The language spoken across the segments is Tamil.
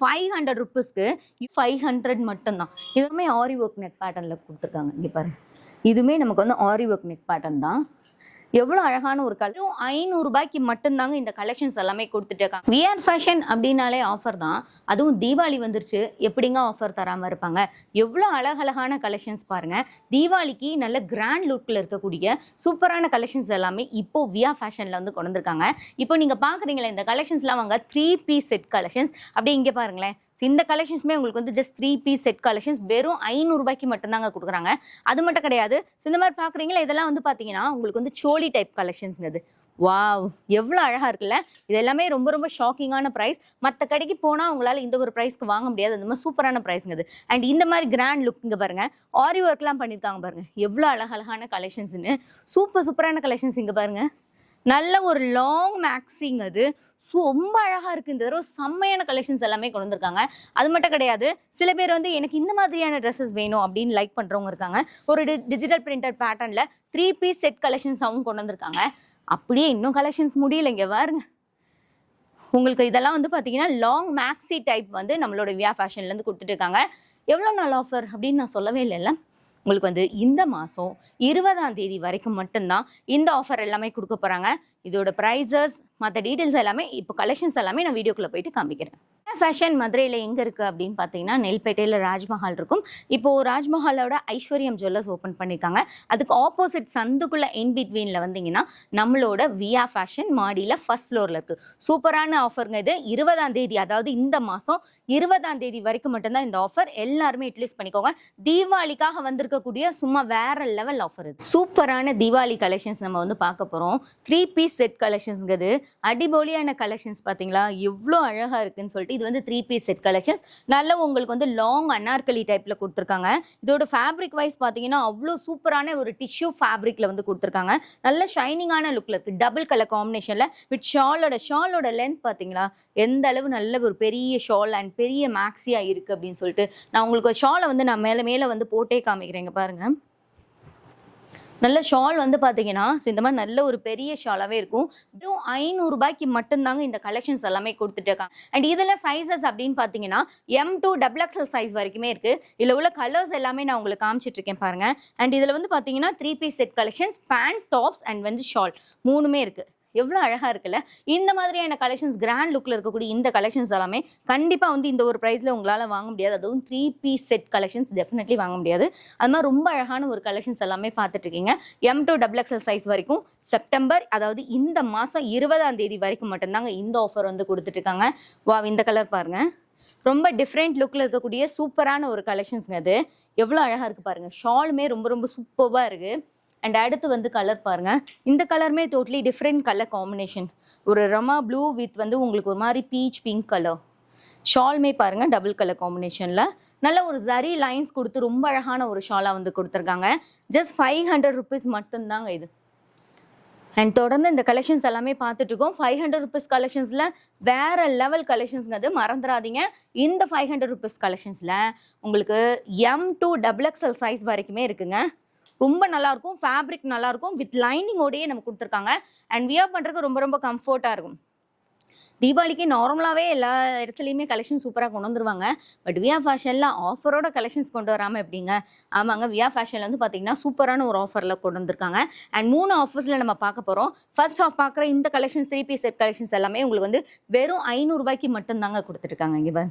ஃபைவ் ஹண்ட்ரட் ருப்பீஸ்க்கு ஃபைவ் ஹண்ட்ரட் மட்டும்தான். இதுவுமே ஆரி ஒர்க் நெக் பேட்டர்னில் கொடுத்துருக்காங்க. இங்கே பாருங்க. இதுவுமே நமக்கு வந்து ஆரி ஒர்க் நெக் பேட்டர்ன் தான். எவ்வளோ அழகான ஒரு கலர் ஐநூறுரூபாய்க்கு மட்டும்தாங்க இந்த கலெக்ஷன்ஸ் எல்லாமே கொடுத்துட்டு இருக்காங்க விஆர் ஃபேஷன் அப்படின்னாலே ஆஃபர் தான். அதுவும் தீபாவளி வந்துருச்சு. எப்படிங்க ஆஃபர் தராமல் இருப்பாங்க? எவ்வளோ அழகழகான கலெக்ஷன்ஸ் பாருங்க. தீபாவளிக்கு நல்ல கிராண்ட் லுக்கில் இருக்கக்கூடிய சூப்பரான கலெக்ஷன்ஸ் எல்லாமே இப்போ வியா ஃபேஷனில் வந்து கொண்டு வந்திருக்காங்க. இப்போ நீங்கள் பார்க்குறீங்களா இந்த கலெக்ஷன்ஸ்லாம் வாங்க த்ரீ பீஸ் செட் கலெக்ஷன்ஸ் அப்படியே இங்கே பாருங்களேன். ஸோ இந்த கலெக்ஷன்ஸுமே உங்களுக்கு வந்து just three piece set collections வெறும் ஐநூறுரூபாய்க்கு மட்டும்தாங்க கொடுக்குறாங்க. அது மட்டும் கிடையாது. ஸோ இந்த மாதிரி பார்க்குறீங்களா? இதெல்லாம் வந்து பார்த்தீங்கன்னா உங்களுக்கு வந்து சோலி டைப் கலெக்ஷன்ஸ்ங்கிறது வா வாவ் எவ்வளோ அழகாக இருக்குல்ல? இது எல்லாமே ரொம்ப ரொம்ப ஷாக்கிங்கான ப்ரைஸ் மற்ற கடைக்கு போனால் உங்களால் இந்த ஒரு ப்ரைஸ்க்கு வாங்க முடியாது. அந்த மாதிரி சூப்பரான ப்ரைஸ்ங்கிறது அண்ட் இந்த மாதிரி கிராண்ட் லுக் இங்கே பாருங்கள் ஆரி ஒர்க்லாம் பண்ணியிருக்காங்க பாருங்கள் எவ்வளோ அழகழகான கலெக்ஷன்ஸ்னு சூப்பர் சூப்பரான கலெக்ஷன்ஸ் இங்கே பாருங்கள் நல்ல ஒரு லாங் மேக்ஸிங் அது. ஸோ ரொம்ப அழகாக இருக்குது இந்த தடவை செம்மையான கலெக்ஷன்ஸ் எல்லாமே கொண்டு வந்திருக்காங்க. அது மட்டும் கிடையாது சில பேர் வந்து எனக்கு இந்த மாதிரியான ட்ரெஸ்ஸஸ் வேணும் அப்படின்னு லைக் பண்ணுறவங்க இருக்காங்க. ஒரு டிஜிட்டல் பிரிண்டட் பேட்டர்னில் த்ரீ பீஸ் செட் கலெக்ஷன்ஸாகவும் கொண்டு வந்திருக்காங்க. அப்படியே இன்னும் கலெக்ஷன்ஸ் முடியல இங்கே பாருங்க. உங்களுக்கு இதெல்லாம் வந்து பார்த்தீங்கன்னா லாங் மேக்ஸி டைப் வந்து நம்மளோட வியா ஃபேஷன்லேருந்து கொடுத்துட்டு இருக்காங்க. எவ்வளோ நாள் ஆஃபர் அப்படின்னு நான் சொல்லவே இல்லைல்ல. உங்களுக்கு வந்து இந்த மாதம் இருபதாம் தேதி வரைக்கும் மட்டும்தான் இந்த ஆஃபர் எல்லாமே கொடுக்க போகிறாங்க இதோட ப்ரைஸஸ் மற்ற டீட்டெயில்ஸ் எல்லாமே இப்போ கலெக்ஷன்ஸ் எல்லாமே நான் வீடியோக்குள்ளே போயிட்டு காமிக்கிறேன். ஃபேஷன் மதுரையில் எங்கே இருக்குது அப்படின்னு பார்த்தீங்கன்னா நெல்பேட்டையில் ராஜ்மஹால் இருக்கும். இப்போது ராஜ்மஹாலோட ஐஸ்வர்யம் ஜுவல்லர்ஸ் ஓப்பன் பண்ணியிருக்காங்க அதுக்கு ஆப்போசிட் சந்துக்குள்ள இன் பிட்வீனில் வந்தீங்கன்னா நம்மளோட வியா ஃபேஷன் மாடியில் ஃபர்ஸ்ட் ஃப்ளோரில் இருக்குது சூப்பரான ஆஃபருங்க இது. இருபதாம் தேதி அதாவது இந்த மாதம் இருபதாம் தேதி வரைக்கும் மட்டும்தான் இந்த ஆஃபர் எல்லாருமே யூட்டிலைஸ் பண்ணிக்கோங்க. தீபாவளிக்காக வந்திருக்கக்கூடிய சும்மா வேற லெவல் ஆஃபர் இது. சூப்பரான தீபாவளி கலெக்ஷன்ஸ் நம்ம வந்து பார்க்க போகிறோம் த்ரீ பீஸ் செட் கலெக்ஷன்ஸ்ங்கிறது அடிபொலியான கலெக்ஷன்ஸ் பார்த்தீங்களா எவ்வளோ அழகாக இருக்குன்னு சொல்லிட்டு இது வந்து த்ரீ பீஸ் செட் கலெக்ஷன்ஸ் நல்ல உங்களுக்கு வந்து லாங் அனார்கலி டைப்பில் கொடுத்துருக்காங்க. இதோட ஃபேப்ரிக் வைஸ் பார்த்தீங்கன்னா அவ்வளோ சூப்பரான ஒரு டிஷ்யூ ஃபேப்ரிக்கில் வந்து கொடுத்துருக்காங்க. நல்ல ஷைனிங்கான லுக்கில் இருக்குது டபுள் கலர் காம்பினேஷனில் வித் ஷாலோட ஷாலோட லென்த் பார்த்தீங்களா எந்த அளவு நல்ல ஒரு பெரிய ஷால் அண்ட் பெரிய மேக்ஸியாக இருக்குது அப்படின்னு சொல்லிட்டு நான் உங்களுக்கு ஷாலை வந்து நான் மேலே மேலே வந்து போட்டே காமிக்கிறேங்க பாருங்கள் பாருங்க. நல்ல ஷால் வந்து பார்த்தீங்கன்னா ஸோ இந்த மாதிரி நல்ல ஒரு பெரிய ஷாலாகவே இருக்கும். வெறும் ஐநூறுரூபாய்க்கு மட்டும்தாங்க இந்த கலெக்ஷன்ஸ் எல்லாமே கொடுத்துட்டு இருக்காங்க அண்ட் இதில் சைஸஸ் அப்படின்னு பார்த்தீங்கன்னா M to double XL size வரைக்குமே இருக்குது இதில் உள்ள கலர்ஸ் எல்லாமே நான் உங்களுக்கு காமிச்சிட்டு இருக்கேன் அண்ட் இதில் வந்து பார்த்தீங்கன்னா three piece set collections pant tops and வந்து ஷால் மூணுமே இருக்குது எவ்வளோ அழகாக இருக்குல்ல? இந்த மாதிரியான கலெக்ஷன்ஸ் கிராண்ட் லுக்கில் இருக்கக்கூடிய இந்த கலெக்ஷன்ஸ் எல்லாமே கண்டிப்பாக வந்து இந்த ஒரு ப்ரைஸில் உங்களால் வாங்க முடியாது. அதுவும் three piece set collections definitely வாங்க முடியாது. அது மாதிரி ரொம்ப அழகான ஒரு கலெக்ஷன்ஸ் எல்லாமே பார்த்துட்டு இருக்கீங்க M to double XL size வரைக்கும் செப்டம்பர் அதாவது இந்த மாதம் இருபதாம் தேதி வரைக்கும் மட்டும்தாங்க இந்த ஆஃபர் வந்து கொடுத்துட்ருக்காங்க வா இந்த கலர் பாருங்கள் ரொம்ப டிஃப்ரெண்ட் லுக்கில் இருக்கக்கூடிய சூப்பரான ஒரு கலெக்ஷன்ஸுங்க அது. எவ்வளோ அழகாக இருக்குது பாருங்கள் ஷாலுமே ரொம்ப ரொம்ப சூப்பராக இருக்குது அண்ட் அடுத்து வந்து கலர் பாருங்க. இந்த கலருமே டோட்டலி டிஃப்ரெண்ட் கலர் காம்பினேஷன் ஒரு ரமா ப்ளூ வித் வந்து உங்களுக்கு ஒரு மாதிரி பீச் பிங்க் கலர் ஷால்மே பாருங்க டபுள் கலர் காம்பினேஷனில் நல்ல ஒரு ஜரி லைன்ஸ் கொடுத்து ரொம்ப அழகான ஒரு ஷாலாக வந்து கொடுத்துருக்காங்க. ஜஸ்ட் ஃபைவ் ஹண்ட்ரட் ருபீஸ் மட்டும்தாங்க இது. அண்ட் தொடர்ந்து இந்த கலெக்ஷன்ஸ் எல்லாமே பார்த்துட்டு இருக்கோம். ஃபைவ் ஹண்ட்ரட் ருபீஸ் கலெக்ஷன்ஸில் வேற லெவல் கலெக்ஷன்ஸ்ங்கிறது மறந்துடாதீங்க. இந்த ஃபைவ் ஹண்ட்ரட் ருபீஸ் கலெக்ஷன்ஸில் உங்களுக்கு M to double XL size வரைக்குமே இருக்குங்க. ரொம்ப நல்லாயிருக்கும் ஃபேப்ரிக் நல்லாயிருக்கும் வித் லைனிங்கோடயே நம்ம கொடுத்துருக்காங்க. அண்ட் வியர் பண்ணுறதுக்கு ரொம்ப ரொம்ப கம்ஃபர்ட்டாக இருக்கும். தீபாவளிக்கு நார்மலாகவே எல்லா இடத்துலையுமே கலெக்ஷன் சூப்பராக கொண்டு வந்துருவாங்க. பட் வியா ஃபேஷனில் ஆஃபரோட கலெக்ஷன்ஸ் கொண்டு வராமல் எப்படிங்க? ஆமாங்க வியா ஃபேஷனில் வந்து பார்த்தீங்கன்னா சூப்பரான ஒரு ஆஃபரில் கொண்டு வந்திருக்காங்க. அண்ட் மூணு ஆஃபர்ஸில் நம்ம பார்க்க போகிறோம் ஃபர்ஸ்ட் ஆஃப் பார்க்குற இந்த collections three piece set collections எல்லாமே உங்களுக்கு வந்து வெறும் ஐநூறுரூபாய்க்கு மட்டும்தாங்க கொடுத்துருக்காங்க இங்கே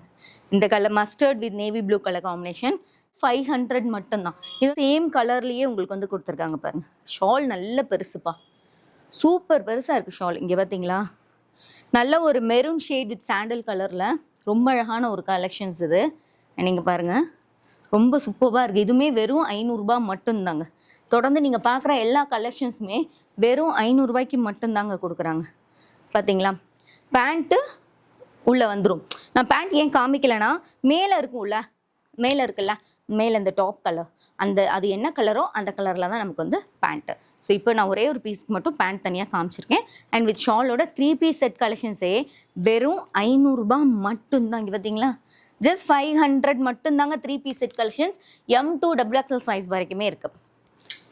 இந்த colour mustard with navy blue colour combination five hundred மட்டும்தான். இது சேம் கலர்லேயே உங்களுக்கு வந்து கொடுத்துருக்காங்க பாருங்கள் ஷால் நல்ல பெருசுப்பா. சூப்பர் பெருசாக இருக்குது ஷால் இங்கே பார்த்தீங்களா நல்ல ஒரு மெரூன் ஷேட் வித் சாண்டல் கலரில் ரொம்ப அழகான ஒரு கலெக்ஷன்ஸ் இது. நீங்கள் பாருங்கள் ரொம்ப சூப்பராக இருக்குது இதுவுமே வெறும் ஐநூறுரூபா மட்டும்தாங்க. தொடர்ந்து நீங்கள் பார்க்குற எல்லா கலெக்ஷன்ஸுமே வெறும் ஐநூறுரூபாய்க்கு மட்டும்தாங்க கொடுக்குறாங்க. பார்த்தீங்களா பேண்ட்டு உள்ளே வந்துடும் நான் பேண்ட் ஏன் காமிக்கலைன்னா மேலே இருக்கும்ல? மேலே இருக்குல்ல? மேலே இந்த டாப் கலர் அந்த அது என்ன கலரோ அந்த கலரில் தான் நமக்கு வந்து பேண்ட்டு ஸோ இப்போ நான் ஒரே ஒரு பீஸ்க்கு மட்டும் பேண்ட் தனியாக காமிச்சிருக்கேன். அண்ட் வித் ஷாலோட த்ரீ பீஸ் செட் கலெக்ஷன்ஸே வெறும் ஐநூறுரூபா மட்டும்தான். இங்கே பார்த்தீங்களா ஜஸ்ட் ஃபைவ் ஹண்ட்ரட் மட்டும்தாங்க three piece set collections M to double XL size வரைக்குமே இருக்குது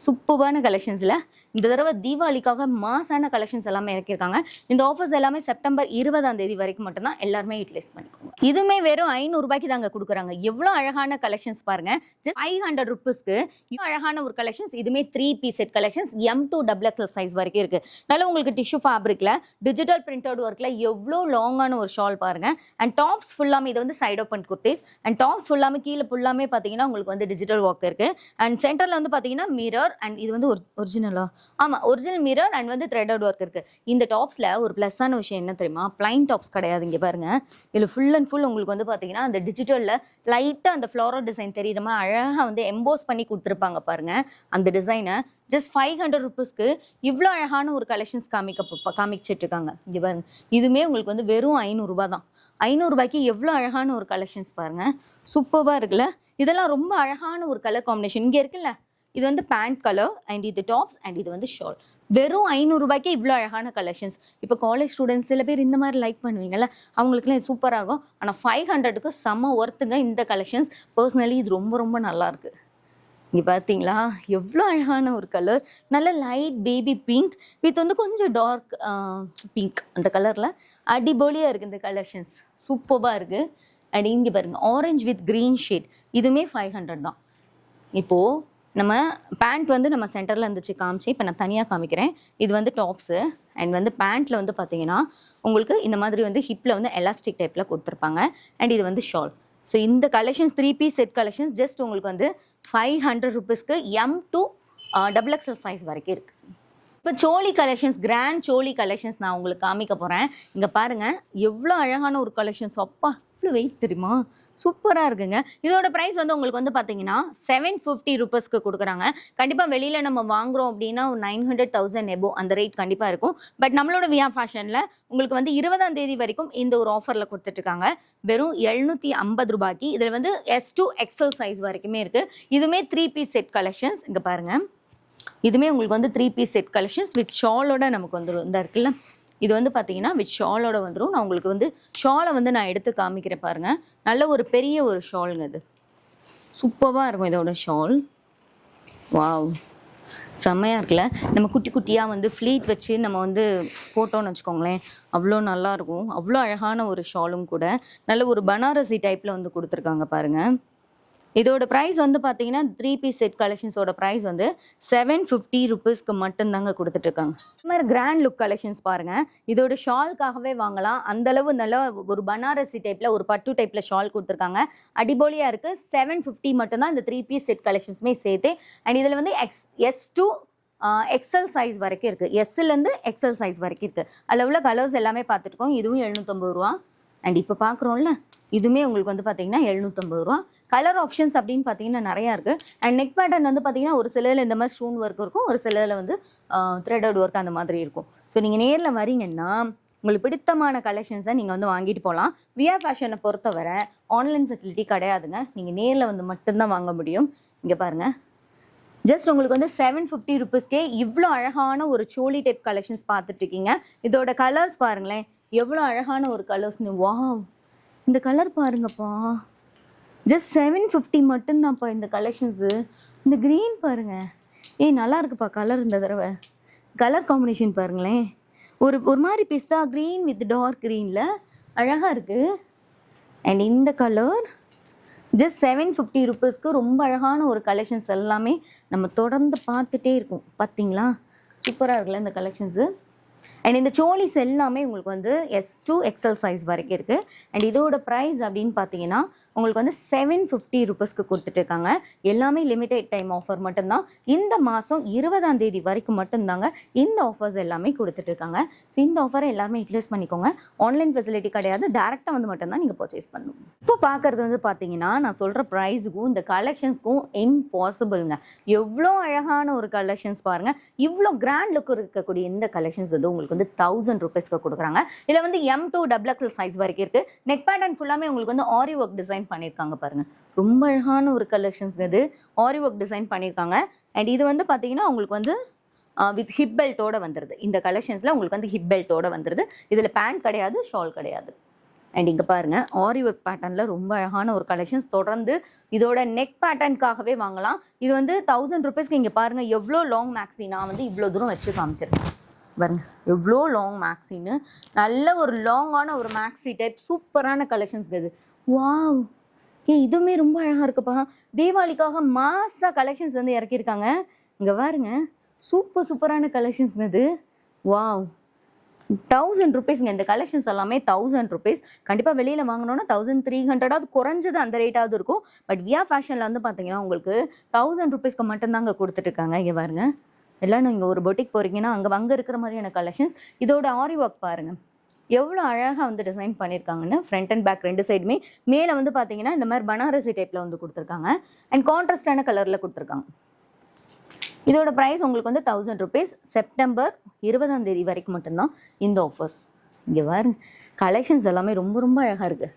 சூப்பரான கலெக்ஷன்ஸில் இந்த தடவை தீபாவளிக்காக மாசான கலெக்ஷன்ஸ் எல்லாமே இறக்கியிருக்காங்க. இந்த ஆஃபர்ஸ் எல்லாமே செப்டம்பர் இருபதாம் தேதி வரைக்கும் மட்டும்தான் எல்லாருமே யூட்டிலைஸ் பண்ணிக்கோங்க. இதுவுமே வெறும் ஐநூறுபாய்க்கு தாங்க கொடுக்குறாங்க. எவ்வளோ அழகான கலெக்ஷன்ஸ் பாருங்க. ஜஸ்ட் ஃபைவ் ஹண்ட்ரட் ருபீஸ்க்கு இவ்வளோ அழகான ஒரு கலெக்ஷன்ஸ் இதுவுமே three piece set collections M to double XL size வரைக்கும் இருக்கு. அதனால உங்களுக்கு டிஷ்யூ ஃபேப்ரிக்ல டிஜிட்டல் பிரிண்ட் ஒர்க்கில் ஒர்க்ல எவ்வளோ லாங்கான ஒரு ஷால் பாருங்க. அண்ட் டாப்ஸ் ஃபுல்லாமே இது வந்து side open kurtis and tops ஃபுல்லாமே கீழே ஃபுல்லாமே பார்த்தீங்கன்னா உங்களுக்கு வந்து டிஜிட்டல் ஒர்க் இருக்கு. அண்ட் சென்டர்ல வந்து பார்த்தீங்கன்னா மிரர் அண்ட் இது வந்து ஒரிஜினலா ஆமா ஒரிஜினல் மிரர் அண்ட் வந்து த்ரெட் ஒர்க் இருக்கு. இந்த டாப்ஸ்ல ஒரு ப்ளஸ்ஸான விஷயம் என்ன தெரியுமா? பிளைன் டாப்ஸ் கிடையாது இங்க பாருங்க. இதுல ஃபுல் அண்ட் ஃபுல் உங்களுக்கு வந்து பாத்தீங்கன்னா அந்த டிஜிட்டல்ல லைட்டா அந்த ஃப்ளோரல் டிசைன் தெரியுற மாதிரி அழகா வந்து எம்போஸ் பண்ணி கொடுத்துருப்பாங்க பாருங்க. அந்த டிசைனை ஜஸ்ட் ஃபைவ் ஹண்ட்ரட் ருபீஸ்க்கு இவ்வளோ அழகான ஒரு கலெக்ஷன்ஸ் காமிக்க காமிச்சிட்டு இருக்காங்க. இங்க பாருங்க. இதுவுமே உங்களுக்கு வந்து வெறும் ஐநூறுரூபா தான். ஐநூறுரூபாய்க்கு எவ்வளோ அழகான ஒரு கலெக்ஷன்ஸ் பாருங்க. சூப்பராக இருக்குல்ல? இதெல்லாம் ரொம்ப அழகான ஒரு கலர் காம்பினேஷன் இங்கே இருக்குல்ல? இது வந்து பேண்ட் கலர் அண்ட் இது டாப்ஸ் அண்ட் இது வந்து ஷால் வெறும் ஐநூறுரூபாய்க்கே இவ்வளோ அழகான கலெக்ஷன்ஸ் இப்போ காலேஜ் ஸ்டூடெண்ட்ஸ் சில பேர் இந்த மாதிரி லைக் பண்ணுவீங்கல்ல அவங்களுக்குலாம் இது சூப்பராக இருக்கும். ஆனால் ஃபைவ் ஹண்ட்ரடுக்கு செம்ம ஒர்த்துங்க இந்த கலெக்ஷன்ஸ் பர்சனலி இது ரொம்ப ரொம்ப நல்லாயிருக்கு இங்கே பார்த்தீங்களா எவ்வளோ அழகான ஒரு கலர் நல்ல லைட் பேபி பிங்க் வித் வந்து கொஞ்சம் டார்க் பிங்க் அந்த கலரில் அடிபொலியாக இருக்குது இந்த கலெக்ஷன்ஸ் சூப்பராக இருக்குது அண்ட் இங்கே பாருங்க ஆரஞ்ச் வித் க்ரீன் ஷேட் இதுவுமே ஃபைவ் ஹண்ட்ரட் தான். இப்போது நம்ம பேண்ட் வந்து நம்ம சென்டரில் இருந்துச்சு காமிச்சு இப்போ நான் தனியாக காமிக்கிறேன். இது வந்து டாப்ஸு அண்ட் வந்து பேண்ட்டில் வந்து பார்த்தீங்கன்னா உங்களுக்கு இந்த மாதிரி வந்து ஹிப்பில் வந்து எலாஸ்டிக் டைப்பில் கொடுத்துருப்பாங்க. அண்ட் இது வந்து ஷால் ஸோ இந்த collections three piece set collections just உங்களுக்கு வந்து ஃபைவ் ஹண்ட்ரட் ருபீஸ்க்கு M to double XL size வரைக்கும் இருக்குது இப்போ சோழி கலெக்ஷன்ஸ் கிராண்ட் சோழி கலெக்ஷன்ஸ் நான் உங்களுக்கு காமிக்க போகிறேன் இங்கே பாருங்கள் எவ்வளோ அழகான ஒரு கலெக்ஷன்ஸ் அப்பா எவ்வளோ வெயிட் தெரியுமா? சூப்பராக இருக்குங்க. இதோட ப்ரைஸ் வந்து உங்களுக்கு வந்து பார்த்தீங்கன்னா செவன் ஃபிஃப்டி ருபீஸ்க்கு கொடுக்குறாங்க. கண்டிப்பாக வெளியில் நம்ம வாங்குறோம் அப்படின்னா ஒரு நைன் ஹண்ட்ரட் தௌசண்ட் எபோ அந்த ரேட் கண்டிப்பாக இருக்கும். பட் நம்மளோட வியா ஃபேஷனில் உங்களுக்கு வந்து இருபதாம் தேதி வரைக்கும் இந்த ஒரு ஆஃபரில் கொடுத்துட்ருக்காங்க வெறும் எழுநூற்றி ஐம்பது ரூபாய்க்கு. இதில் வந்து எஸ் டூ எக்ஸல் சைஸ் வரைக்குமே இருக்குது இதுவுமே த்ரீ பீஸ் செட் கலெக்ஷன்ஸ் இங்கே பாருங்கள் இதுவுமே உங்களுக்கு வந்து three piece set collections with ஷாலோட நமக்கு வந்துடும் இந்த இருக்குல்ல? இது வந்து பார்த்தீங்கன்னா வித் ஷாலோட வந்துடும் நான் உங்களுக்கு வந்து ஷாலை வந்து நான் எடுத்து காமிக்கிறேன் பாருங்க. நல்ல ஒரு பெரிய ஒரு ஷாலுங்க இது. சூப்பராக இருக்கும் இதோட ஷால் வாவ். செம்மையாக இருக்குல்ல? நம்ம குட்டி குட்டியாக வந்து ஃப்ளீட் வச்சு நம்ம வந்து போட்டோன்னு வச்சுக்கோங்களேன். அவ்வளோ நல்லாயிருக்கும் அவ்வளோ அழகான ஒரு ஷாலும் கூட. நல்ல ஒரு பனாரசி டைப்பில் வந்து கொடுத்துருக்காங்க பாருங்கள் இதோட ப்ரைஸ் வந்து பார்த்தீங்கன்னா த்ரீ பீஸ் செட் கலெக்ஷன்ஸோட ப்ரைஸ் வந்து செவன் ஃபிஃப்டி ருபீஸ்க்கு மட்டும்தாங்க கொடுத்துட்ருக்காங்க. இந்த மாதிரி கிராண்ட் லுக் கலெக்ஷன்ஸ் பாருங்கள் இதோட ஷால்க்காகவே வாங்கலாம். அந்த அளவு ஒரு பனாரசி டைப்பில் ஒரு பட்டு டைப்பில் ஷால் கொடுத்துருக்காங்க. அடிபொலியாக இருக்குது செவன் ஃபிஃப்டி மட்டும்தான் இந்த த்ரீ பீஸ் செட் கலெக்ஷன்ஸுமே சேர்த்து அண்ட் இதில் வந்து X S to XL size வரைக்கும் இருக்குது எஸ்லேருந்து எக்ஸல் சைஸ் வரைக்கும் இருக்குது அதில் உள்ள கலர்ஸ் எல்லாமே பார்த்துருக்கோம் இதுவும் எழுநூற்றம்பது ரூபா. அண்ட் இப்போ பார்க்குறோம்ல இதுவுமே உங்களுக்கு வந்து பார்த்தீங்கன்னா எழுநூற்றம்பது ரூபா. கலர் ஆப்ஷன்ஸ் அப்படின்னு பார்த்தீங்கன்னா நிறையா இருக்குது அண்ட் நெக் பேட்டர்ன் வந்து பார்த்தீங்கன்னா ஒரு சிலதில் இந்த மாதிரி ஸ்டோன் ஒர்க் இருக்கும் ஒரு சிலதில் வந்து த்ரெடட் ஒர்க் அந்த மாதிரி இருக்கும். ஸோ நீங்கள் நேரில் வரீங்கன்னா உங்களுக்கு பிடித்தமான கலெக்ஷன்ஸை நீங்கள் வந்து வாங்கிட்டு போகலாம் வியா ஃபேஷனை பொறுத்தவரை ஆன்லைன் ஃபெசிலிட்டி கிடையாதுங்க. நீங்கள் நேரில் வந்து மட்டும்தான் வாங்க முடியும். இங்கே பாருங்கள் ஜஸ்ட் உங்களுக்கு வந்து செவன் ஃபிஃப்டி ருபீஸ்க்கே இவ்வளோ அழகான ஒரு சோலி டைப் கலெக்ஷன்ஸ் பார்த்துட்ருக்கீங்க இதோட கலர்ஸ் பாருங்களேன். எவ்வளோ அழகான ஒரு கலர்ஸ்னு வா இந்த கலர் பாருங்கப்பா. ஜஸ்ட் செவன் ஃபிஃப்டி மட்டும்தான்ப்பா இந்த கலெக்ஷன்ஸு இந்த க்ரீன் பாருங்கள் ஏய் நல்லா இருக்குப்பா கலர் இந்த தடவை. கலர் காம்பினேஷன் பாருங்களேன். ஒரு ஒரு மாதிரி பிஸ்தா க்ரீன் வித் டார்க் க்ரீனில் அழகாக இருக்குது அண்ட் இந்த கலர் ஜஸ்ட் செவன் ஃபிஃப்டி ருபீஸ்க்கு ரொம்ப அழகான ஒரு கலெக்ஷன்ஸ் எல்லாமே நம்ம தொடர்ந்து பார்த்துட்டே இருக்கோம். பார்த்தீங்களா சூப்பராக இருக்குல்ல இந்த கலெக்ஷன்ஸு அண்ட் இந்த சோலிஸ் எல்லாமே உங்களுக்கு வந்து எஸ் டூ எக்ஸல் சைஸ் வரைக்கும் இருக்குது அண்ட் இதோட ப்ரைஸ் அப்படின்னு பார்த்தீங்கன்னா உங்களுக்கு வந்து செவன் ஃபிஃப்டி ருபீஸ்க்கு கொடுத்துட்ருக்காங்க எல்லாமே லிமிடெட் டைம் ஆஃபர் மட்டும்தான். இந்த மாதம் இருபதாம் தேதி வரைக்கும் மட்டும்தாங்க இந்த ஆஃபர்ஸ் எல்லாமே கொடுத்துட்ருக்காங்க ஸோ இந்த ஆஃபரை எல்லாருமே யூட்டிலைஸ் பண்ணிக்கோங்க. ஆன்லைன் ஃபெசிலிட்டி கிடையாது. டேரெக்டாக வந்து மட்டும்தான் நீங்கள் பர்ச்சேஸ் பண்ணணும். இப்போ பார்க்குறது வந்து பார்த்தீங்கன்னா நான் சொல்கிற ப்ரைஸுக்கும் இந்த கலெக்ஷன்ஸ்க்கும் இம்பாசிபிள்ங்க எவ்வளோ அழகான ஒரு கலெக்ஷன்ஸ் பாருங்கள் இவ்வளோ கிராண்ட் லுக் இருக்கக்கூடிய இந்த கலெக்ஷன்ஸ் வந்து உங்களுக்கு வந்து தௌசண்ட் ருபீஸ்க்கு கொடுக்குறாங்க. இதில் வந்து M to double XL size வரைக்கும் இருக்குது நெக் பேட்டன் ஃபுல்லாமே உங்களுக்கு வந்து ஆரி ஒர்க் டிசைன் பண்ணியிருக்காங்க பாருங்க. ரொம்ப அழகான ஒரு கலெக்ஷன்ஸ் இது. ஆரி ஒர்க் டிசைன் பண்ணியிருக்காங்க. அண்ட் இது வந்து பார்த்தீங்கன்னா உங்களுக்கு வந்து வித் ஹிப் பெல்ட்டோட வந்துடுது இந்த கலெக்ஷன்ஸில் உங்களுக்கு வந்து ஹிப் பெல்ட்டோட வந்துடுது இதில் பேண்ட் கிடையாது ஷால் கிடையாது. அண்ட் இங்கே பாருங்க ஆரி ஒர்க் பேட்டர்னில் ரொம்ப அழகான ஒரு கலெக்ஷன்ஸ் தொடர்ந்து இதோட நெக் பேட்டர்னுக்காகவே வாங்கலாம். இது வந்து தௌசண்ட் ருபீஸ்க்கு இங்கே பாருங்க எவ்வளோ லாங் மேக்ஸி நான் வந்து இவ்வளோ தூரம் வச்சு காமிச்சிருக்கேன். பாருங்க எவ்வளோ லாங் மேக்ஸின்னு நல்ல ஒரு லாங்கான ஒரு மேக்ஸி டைப் சூப்பரான கலெக்ஷன்ஸ் இது. வாவ். ஏ இதுவுமே ரொம்ப அழகாக இருக்குப்பா. தீபாவளிக்காக மாசா கலெக்ஷன்ஸ் வந்து இறக்கியிருக்காங்க. இங்கே பாருங்க. சூப்பர் சூப்பரான கலெக்ஷன்ஸ் இது. வாவ். தௌசண்ட் ருபீஸ்ங்க இந்த கலெக்ஷன்ஸ் எல்லாமே தௌசண்ட் ருபீஸ் கண்டிப்பாக வெளியில் வாங்கினோன்னா தௌசண்ட் த்ரீ ஹண்ட்ரடாவது குறைஞ்சது அந்த ரேட்டாவது இருக்கும். பட் வியா ஃபேஷனில் வந்து பார்த்தீங்கன்னா உங்களுக்கு தௌசண்ட் ருபீஸ்க்கு மட்டும்தாங்க கொடுத்துட்ருக்காங்க இங்கே பாருங்க. எல்லாம் நீங்கள் ஒரு பொட்டிக் போகிறீங்கன்னா அங்கே அங்கே இருக்கிற மாதிரியான கலெக்ஷன்ஸ் இதோட ஆரி ஒர்க் பாருங்கள் எவ்வளோ அழகாக வந்து டிசைன் பண்ணியிருக்காங்கன்னு ஃப்ரண்ட் அண்ட் பேக் ரெண்டு சைடுமே மேலே வந்து பார்த்தீங்கன்னா இந்த மாதிரி பனாரசி டைப்பில் வந்து கொடுத்துருக்காங்க. அண்ட் கான்ட்ராஸ்டான கலரில் கொடுத்துருக்காங்க. இதோட ப்ரைஸ் உங்களுக்கு வந்து தௌசண்ட் ருபீஸ் செப்டம்பர் இருபதாம் தேதி வரைக்கும் மட்டும்தான் இந்த ஆஃபர்ஸ் இங்கே பாருங்க கலெக்ஷன்ஸ் எல்லாமே ரொம்ப ரொம்ப அழகாக இருக்குது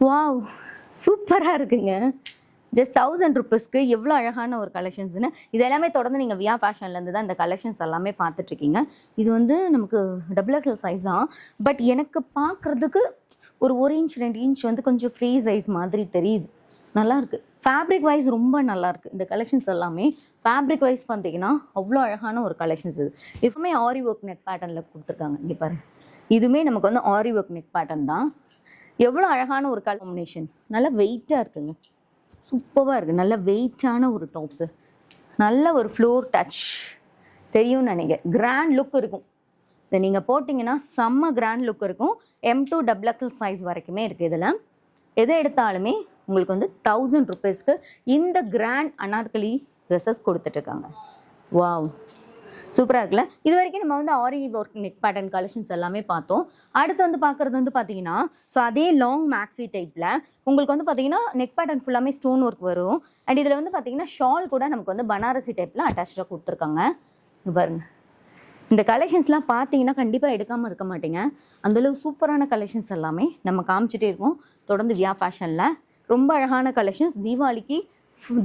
வாவ் சூப்பராக இருக்குங்க. ஜஸ்ட் தௌசண்ட் ருபீஸ்க்கு எவ்வளோ அழகான ஒரு கலெக்ஷன்ஸ்னு இது எல்லாமே தொடர்ந்து நீங்கள் வியா ஃபேஷன்லேருந்து தான் இந்த கலெக்ஷன்ஸ் எல்லாமே பார்த்துட்ருக்கீங்க. இது வந்து நமக்கு டபுள் எக்ஸல் சைஸ் தான். பட் எனக்கு பார்க்குறதுக்கு ஒரு ஒரு இன்ச் ரெண்டு இன்ச் வந்து கொஞ்சம் ஃப்ரீ சைஸ் மாதிரி தெரியுது. நல்லா இருக்குது ஃபேப்ரிக் வைஸ் ரொம்ப நல்லாயிருக்கு இந்த கலெக்ஷன்ஸ் எல்லாமே ஃபேப்ரிக் வைஸ் பார்த்தீங்கன்னா அவ்வளோ அழகான ஒரு கலெக்ஷன்ஸ் இது. எப்பவுமே ஆரி ஒர்க் நெக் பேட்டர்னில் கொடுத்துருக்காங்க. இங்கே பாரு. இதுவுமே நமக்கு வந்து ஆரி ஒர்க் நெக் பேட்டர்ன் தான். எவ்வளோ அழகான ஒரு காம்பினேஷன் நல்லா வெயிட்டாக இருக்குங்க. சூப்பராக இருக்குது நல்ல வெயிட்டான ஒரு டாப்ஸு நல்ல ஒரு ஃப்ளோர் டச் தெரியும்னு நினைக்கிறேன். கிராண்ட் லுக் இருக்கும். இதை நீங்கள் போட்டிங்கன்னா செம்ம கிராண்ட் லுக் இருக்கும். M to double XL size வரைக்குமே இருக்குது இதில். எதை எடுத்தாலுமே உங்களுக்கு வந்து தௌசண்ட் ருபீஸ்க்கு இந்த கிராண்ட் அனார்கலி ட்ரெஸ்ஸஸ் கொடுத்துட்ருக்காங்க வாவ் சூப்பராக இருக்குல்ல? இது வரைக்கும் நம்ம வந்து aari work neck pattern collections எல்லாமே பார்த்தோம். அடுத்து வந்து பார்க்குறது வந்து பார்த்தீங்கன்னா ஸோ அதே லாங் மேக்ஸி டைப்பில் உங்களுக்கு வந்து பார்த்தீங்கன்னா நெக் பேட்டர்ன் ஃபுல்லாமே ஸ்டோன் ஒர்க் வரும். அண்ட் இதில் வந்து பார்த்தீங்கன்னா ஷால் கூட நமக்கு வந்து பனாரசி டைப்பில் அட்டாச்சாக கொடுத்துருக்காங்க. பாருங்க. இந்த கலெக்ஷன்ஸ்லாம் பார்த்தீங்கன்னா கண்டிப்பாக எடுக்காமல் இருக்க மாட்டீங்க. அந்தளவு சூப்பரான கலெக்ஷன்ஸ் எல்லாமே நம்ம காமிச்சிட்டே இருக்கோம். தொடர்ந்து வியா ஃபேஷனில் ரொம்ப அழகான கலெக்ஷன்ஸ் தீபாவளிக்கு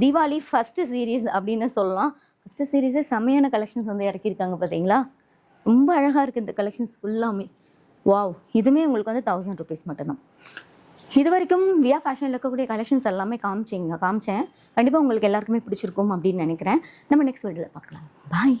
தீபாவளி ஃபஸ்ட்டு சீரீஸ் அப்படின்னு சொல்லலாம். ஃபஸ்ட்டு சீரீஸே செம்மையான கலெக்ஷன்ஸ் வந்து இறக்கியிருக்காங்க பார்த்தீங்களா? ரொம்ப அழகாக இருக்குது இந்த கலெக்ஷன்ஸ் ஃபுல்லாமே வாவ் இதுவுமே உங்களுக்கு வந்து தௌசண்ட் ருபீஸ் மட்டும்தான். இது வரைக்கும் வியா ஃபேஷனில் இருக்கக்கூடிய கலெக்ஷன்ஸ் எல்லாமே காமிச்சிங்க காமிச்சேன். கண்டிப்பாக உங்களுக்கு எல்லாருக்குமே பிடிச்சிருக்கும் அப்படின்னு நினைக்கிறேன். நம்ம நெக்ஸ்ட் வீடியோவில் பார்க்கலாம். பாய்